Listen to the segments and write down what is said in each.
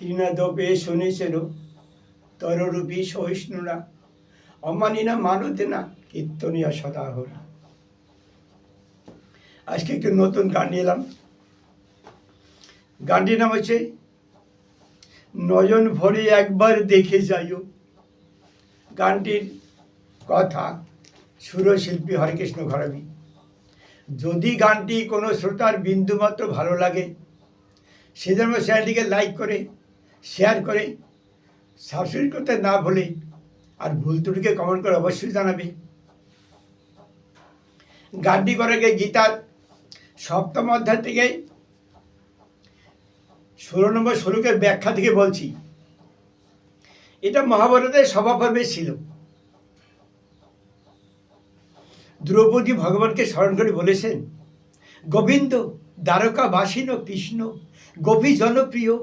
তৃণাদপে শুনেছিল, তররূপী সহিষ্ণুরা, অমানিনা মানতে না কীর্তনিয়া সদা হল আজকে একটু নতুন গান নিয়ে এলাম। গানটির নাম হচ্ছে, নয়ন ভরে একবার দেখে যাইও। গানটির কথা সুরশিল্পী হরেকৃষ্ণ ঘরামি। যদি গানটি কোনো শ্রোতার বিন্দুমাত্র ভালো লাগে, সে যেন চ্যানেলটিকে লাইক করে শেয়ার করে, সাবস্ক্রাইব করতে না ভুলে আর ভুল ত্রুটিকে কমেন্ট করে অবশ্যই জানাবে। গানটি করে গিয়ে গীতার সপ্তম অধ্যায় থেকে ষোলো নম্বর শ্লোকের ব্যাখ্যা থেকে বলছি, এটা মহাভারতের সভাপর্বে ছিল। দ্রৌপদী ভগবানকে স্মরণ করে বলেছেন, গোবিন্দ দ্বারকাবাসীন কৃষ্ণ গভী জনপ্রিয়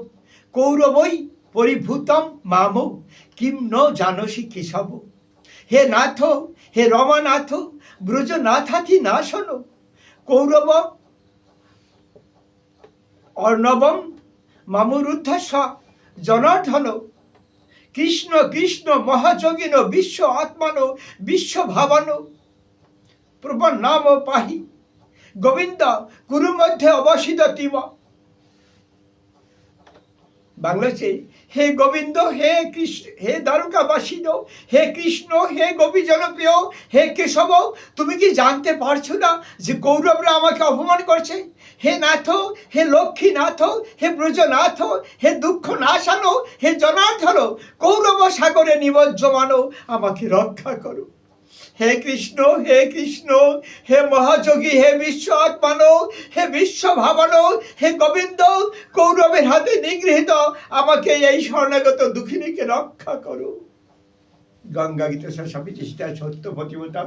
কৌরবই পরিভূতম মাম, কিম ন জানসি কেশব। হে নাথ, হে রমানাথ ব্রজ নাথাতি না শোনো কৌরব অর্ণবম মামুরুদ্ধস্ব জনার্ধন কৃষ্ণ কৃষ্ণ মহাযোগিন বিশ্ব আত্মান, বিশ্ব ভাবানো। প্রভন নাম পাহি। গোবিন্দ গুরু মধ্যে অবসিত তিম। বাংলা হচ্ছে হে গোবিন্দ, হে কৃষ্ণ, হে দ্বারকাবাসীন, হে কৃষ্ণ, হে গোপী জনপ্রিয়, হে কেশব, তুমি কি জানতে পারছ না যে কৌরবরা আমাকে অপমান করছে? হে নাথ, হে লক্ষ্মীনাথ, হে ব্রজনাথ, হে দুঃখ নাশানো হে জনার্ধন কৌরব সাগরে নিমজ্জমানো, আমাকে রক্ষা করো। হে কৃষ্ণ হে কৃষ্ণ, হে মহাযোগী, হে বিশ্ব আত্মান, হে বিশ্ব ভাবানো, হে গোবিন্দ, কৌরবের হাতে নিগৃহীত, আমাকে এই শরণাগত দুঃখিনীকে রক্ষা করো। গঙ্গা গীত সরস্বতী চেষ্টা সত্য, প্রতিমতা,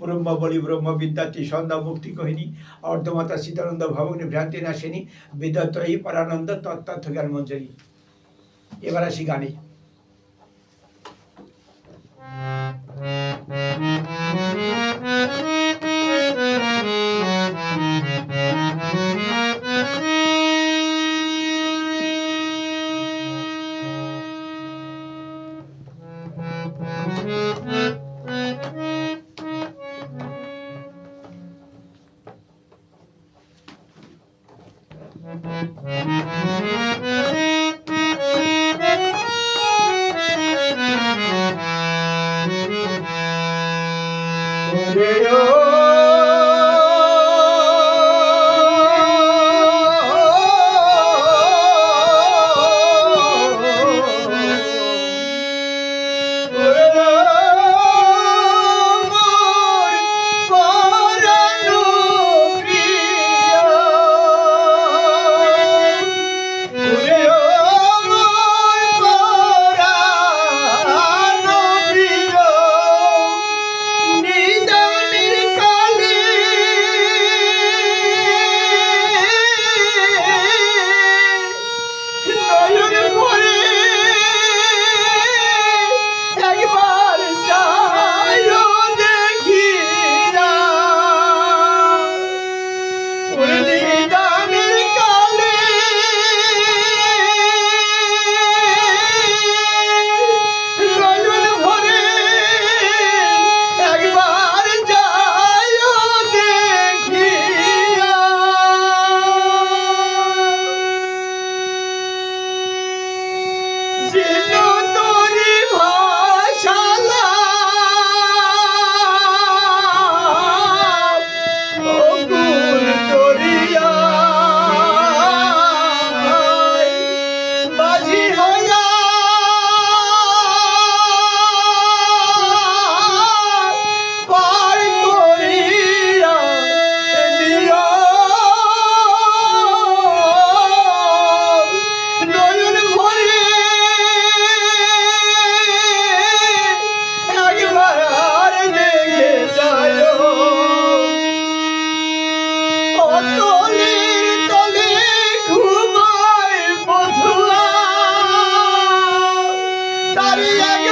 ব্রহ্ম, বলি ব্রহ্ম বিদ্যার্থী সন্ধ্যা, মুক্তি কহিনী অর্ধমাতা, সীতানন্দ, ভবনী, ভ্রান্তি, নাশিনী এই পরানন্দ, তত্ত্বার্থ জ্ঞান মঞ্জরি এবার আসি গানে। Yeah.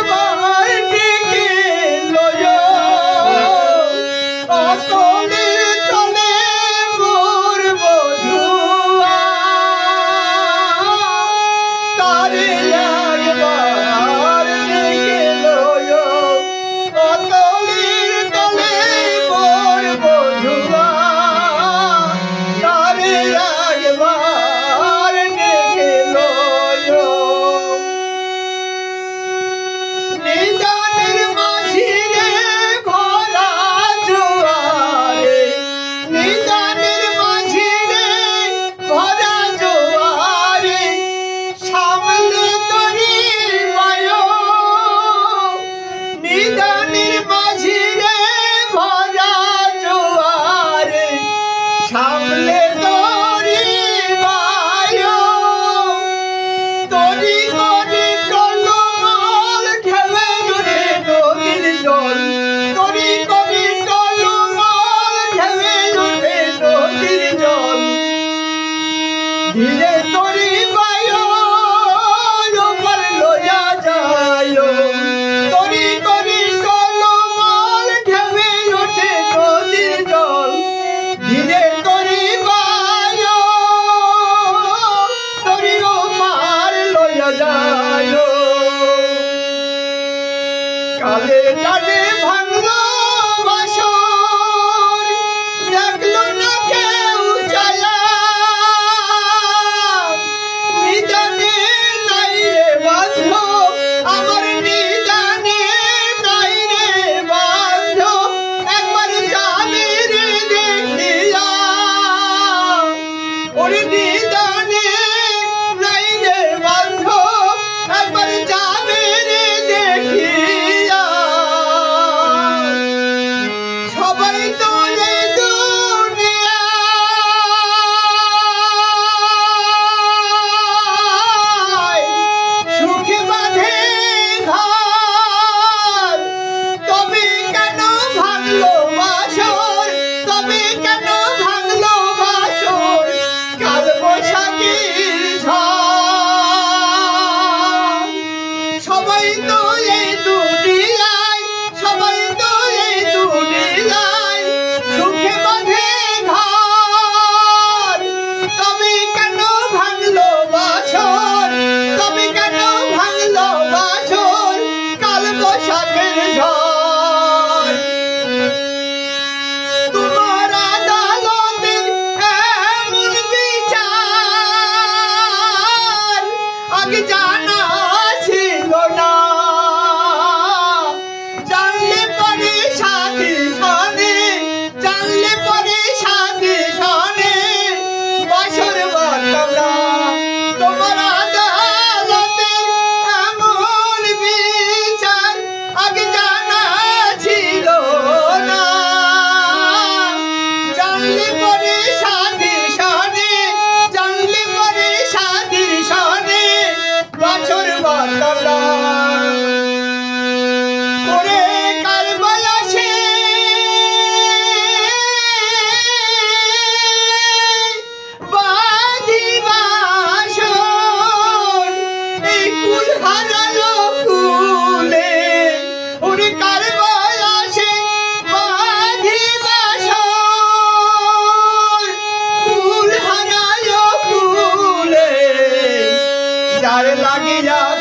Bye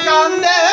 on them.